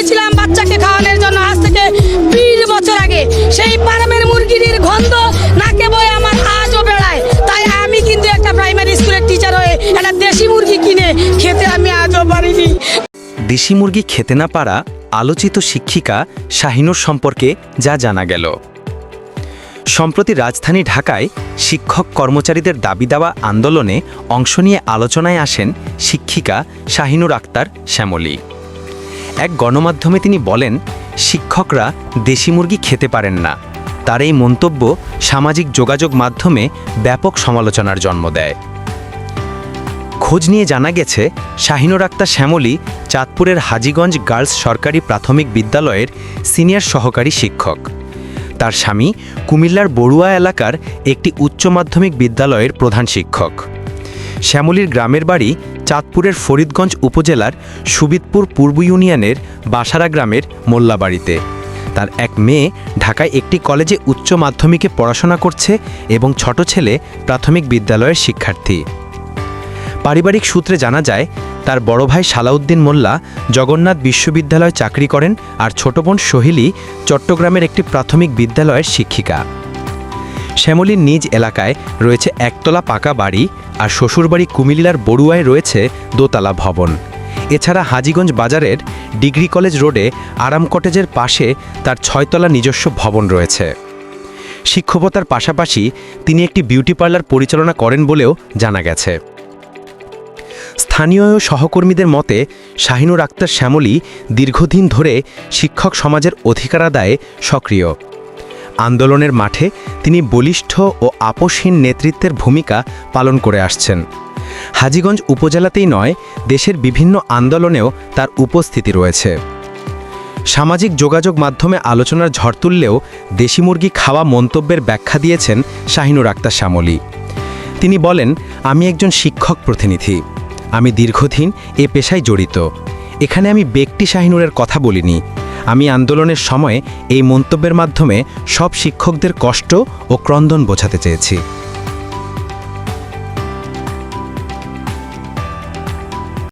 দিয়েছিলাম বাচ্চাকে খাওয়ানোর জন্য আজ থেকে বিশ বছর আগে। সেই পারমের মুরগিটির গন্ধ নাকে বয়ে আমার, আজও বেড়ায়। তাই আমি কিন্তু একটা প্রাইমারি স্কুলের টিচার হয়ে একটা দেশি মুরগি কিনে খেতে আমি আজও পারিনি। দেশি মুরগি খেতে না পারা আলোচিত শিক্ষিকা শাহিনুর সম্পর্কে যা জানা গেল। সম্প্রতি রাজধানী ঢাকায় শিক্ষক কর্মচারীদের দাবি দেওয়া আন্দোলনে অংশ নিয়ে আলোচনায় আসেন শিক্ষিকা শাহিনুর আক্তার শ্যামলী। এক গণমাধ্যমে তিনি বলেন, শিক্ষকরা দেশি মুরগি খেতে পারেন না। তার এই মন্তব্য সামাজিক যোগাযোগ মাধ্যমে ব্যাপক সমালোচনার জন্ম দেয়। খোঁজ নিয়ে জানা গেছে, শাহিনুর আক্তার শ্যামলী চাঁদপুরের হাজীগঞ্জ গার্লস সরকারি প্রাথমিক বিদ্যালয়ের সিনিয়র সহকারী শিক্ষক। তার স্বামী কুমিল্লার বড়ুয়া এলাকার একটি উচ্চ মাধ্যমিক বিদ্যালয়ের প্রধান শিক্ষক। শ্যামলীর গ্রামের বাড়ি চাঁদপুরের ফরিদগঞ্জ উপজেলার সুবিদপুর পূর্ব ইউনিয়নের বাসারা গ্রামের মোল্লাবাড়িতে তার এক মেয়ে ঢাকায় একটি কলেজে উচ্চ মাধ্যমিকে পড়াশোনা করছে এবং ছোট ছেলে প্রাথমিক বিদ্যালয়ের শিক্ষার্থী। পারিবারিক সূত্রে জানা যায়, তার বড় ভাই সালাউদ্দিন মোল্লা জগন্নাথ বিশ্ববিদ্যালয়ে চাকরি করেন আর ছোট বোন সোহিলি চট্টগ্রামের একটি প্রাথমিক বিদ্যালয়ের শিক্ষিকা। শ্যামলীর নিজ এলাকায় রয়েছে একতলা পাকা বাড়ি আর শ্বশুরবাড়ি কুমিল্লার বড়ুয়ায় রয়েছে দোতলা ভবন। এছাড়া হাজীগঞ্জ বাজারের ডিগ্রি কলেজ রোডে আরাম কটেজের পাশে তার ছয়তলা নিজস্ব ভবন রয়েছে। শিক্ষকতার পাশাপাশি তিনি একটি বিউটি পার্লার পরিচালনা করেন বলেও জানা গেছে। স্থানীয় সহকর্মীদের মতে, শাহিনুর আক্তার শ্যামলী দীর্ঘদিন ধরে শিক্ষক সমাজের অধিকার আদায়ে সক্রিয়। আন্দোলনের মাঠে তিনি বলিষ্ঠ ও আপোষহীন নেতৃত্বের ভূমিকা পালন করে আসছেন। হাজীগঞ্জ উপজেলাতেই নয়, দেশের বিভিন্ন আন্দোলনেও তার উপস্থিতি রয়েছে। সামাজিক যোগাযোগ মাধ্যমে আলোচনার ঝড় তুললেও দেশি মুরগি খাওয়া মন্তব্যের ব্যাখ্যা দিয়েছেন শাহিনুর আক্তার শ্যামলী। তিনি বলেন, আমি একজন শিক্ষক প্রতিনিধি। আমি দীর্ঘদিন এ পেশায় জড়িত। এখানে আমি ব্যক্তি শাহিনুরের কথা বলিনি। আমি আন্দোলনের সময় এই মন্তব্যের মাধ্যমে সব শিক্ষকদের কষ্ট ও ক্রন্দন বোঝাতে চেয়েছি।